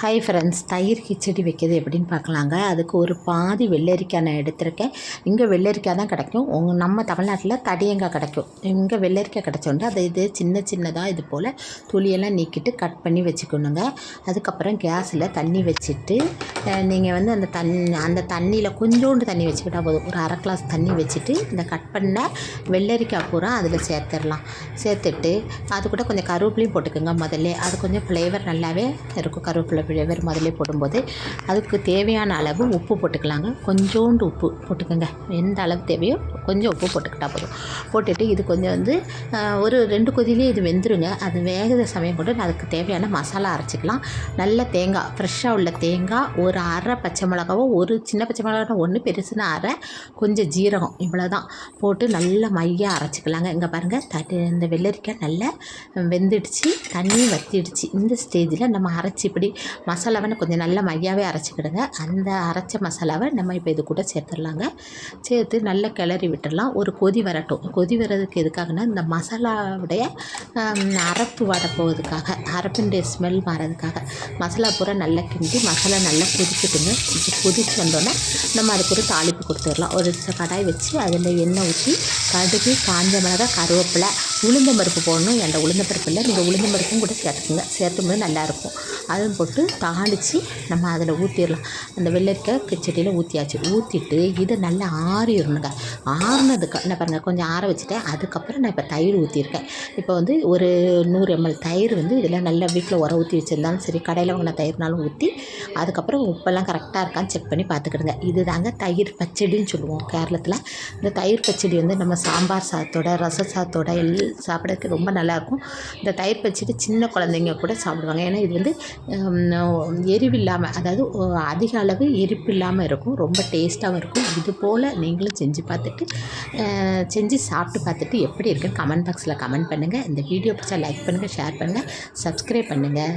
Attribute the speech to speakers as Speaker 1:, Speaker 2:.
Speaker 1: Hi friends தயிர் கிச்சடி வைக்கிறது எப்படின்னு பார்க்கலாங்க. அதுக்கு ஒரு பாதி வெள்ளரிக்காய் நான் எடுத்திருக்கேன். இங்கே வெள்ளரிக்காய் தான் கிடைக்கும். உங்கள் நம்ம தமிழ்நாட்டில் தடியங்காய் கிடைக்கும். இங்கே வெள்ளரிக்காய் கிடச்சோண்டு அதை இது சின்ன சின்னதாக இது போல் துளியெல்லாம் நீக்கிட்டு கட் பண்ணி வச்சுக்கணுங்க. அதுக்கப்புறம் கேஸில் தண்ணி வச்சுட்டு நீங்கள் வந்து அந்த தண்ணி அந்த தண்ணியில் கொஞ்சோண்டு தண்ணி வச்சுக்கிட்டால் போதும். ஒரு அரை கிளாஸ் தண்ணி வச்சுட்டு இந்த கட் பண்ண வெள்ளரிக்காய் பூரா அதில் சேர்த்துடலாம். சேர்த்துட்டு அது கூட கொஞ்சம் கருவேப்பிலையும் போட்டுக்கோங்க முதல்ல. அது கொஞ்சம் ஃப்ளேவர் நல்லாவே இருக்கும். கருவேப்பிலை ஃப்ளேவர் முதல்ல போடும்போது. அதுக்கு தேவையான அளவு உப்பு போட்டுக்கலாங்க. கொஞ்சோண்டு உப்பு போட்டுக்கோங்க. எந்த அளவு தேவையோ கொஞ்சம் உப்பு போட்டுக்கிட்டால் போதும். போட்டுட்டு இது கொஞ்சம் வந்து ஒரு ரெண்டு கொதிலே இது வெந்துருங்க. அது வேகிற சமயம் கூட அதுக்கு தேவையான மசாலா அரைச்சிக்கலாம். நல்ல தேங்காய் ஃப்ரெஷ்ஷாக உள்ள தேங்காய் ஒரு அரை பச்சை மிளகாவோ ஒரு சின்ன பச்சை மிளகா ஒன்று பெருசுன்னு அரை கொஞ்சம் ஜீரகம். இவ்வளோ தான் போட்டு நல்லா மையாக அரைச்சிக்கலாங்க. இங்கே பாருங்கள் தட்டு இந்த வெள்ளரிக்காய் நல்லா வெந்துடுச்சு தண்ணி வத்திடுச்சு. இந்த ஸ்டேஜில் நம்ம அரைச்சி இப்படி மசாலாவை கொஞ்சம் நல்லா மையாவே அரைச்சிக்கிடுங்க. அந்த அரைச்ச மசாலாவை நம்ம இப்போ இது கூட சேர்த்துடலாங்க. சேர்த்து நல்லா கிளறி விட்டுடலாம். ஒரு கொதி வரட்டும். கொதி வர்றதுக்கு எதுக்காகனா இந்த மசாலாவுடைய அரப்பு வர போகிறதுக்காக ஸ்மெல் வரதுக்காக மசாலா பூரா நல்லா கிண்டி மசாலா நல்லா கொதிக்கட்டுங்க இது கொதிச்சு வந்தோன்னா நம்ம அதுக்கு ஒரு தாளிப்பு கொடுத்துடலாம். ஒரு கடாய் வச்சு அதில் எண்ணெய் ஊற்றி கடுகு காஞ்ச மிளகாய் கருவேப்பிலை உளுந்தம்பருப்பு போடணும். என்கிட்ட உளுந்தம்பருப்பு இல்லை நீங்கள் உளுந்தம்பருப்பும் கூட சேர்த்துக்குங்க. சேர்த்தும்போது நல்லாயிருக்கும் அதுவும் போட்டு தாளித்து நம்ம அதில் ஊற்றிடலாம் அந்த வெள்ளரிக்காய் கிச்சடியில் ஊற்றியாச்சு ஊற்றிட்டு இதை நல்லா ஆறிடணுங்க. ஆறுனதுக்கு என்ன பாருங்கள் கொஞ்சம் ஆற வச்சுட்டேன். அதுக்கப்புறம் நான் இப்போ தயிர் ஊற்றிருக்கேன் இப்போ வந்து ஒரு நூறு எம்எல் தயிர் வந்து இதில் நல்லா வீட்டில் உர ஊற்றி வச்சுருந்தாலும் சரி கடையில் வாங்கின தயிர்னாலும் ஊற்றி அதுக்கப்புறம் உப்பெல்லாம் கரெக்டாக இருக்கான்னு செக் பண்ணி பார்த்துக்கிடுங்க. இது தாங்க தயிர் பச்சடின்னு சொல்லுவோம் கேரளத்தில். இந்த தயிர் பச்சடி வந்து நம்ம சாம்பார் சாதத்தோட ரச சாதத்தோட எல் சாப்பிட்றதுக்கு ரொம்ப நல்லாயிருக்கும் இந்த தயிர் பச்சடி சின்ன குழந்தைங்க கூட சாப்பிடுவாங்க. ஏன்னா இது வந்து எரிவு இல்லாமல் அதாவது அதிக அளவு எரிப்பு இல்லாமல் இருக்கும். ரொம்ப டேஸ்ட்டாகவும் இருக்கும். இது போல் நீங்களும் செஞ்சு பார்த்துட்டு செஞ்சு சாப்பிட்டு பார்த்துட்டு எப்படி இருக்குன்னு கமெண்ட் பாக்ஸில் கமெண்ட் பண்ணுங்கள் இந்த வீடியோ பிடிச்சா லைக் பண்ணுங்கள் ஷேர் பண்ணுங்கள் சப்ஸ்கிரைப் பண்ணுங்கள்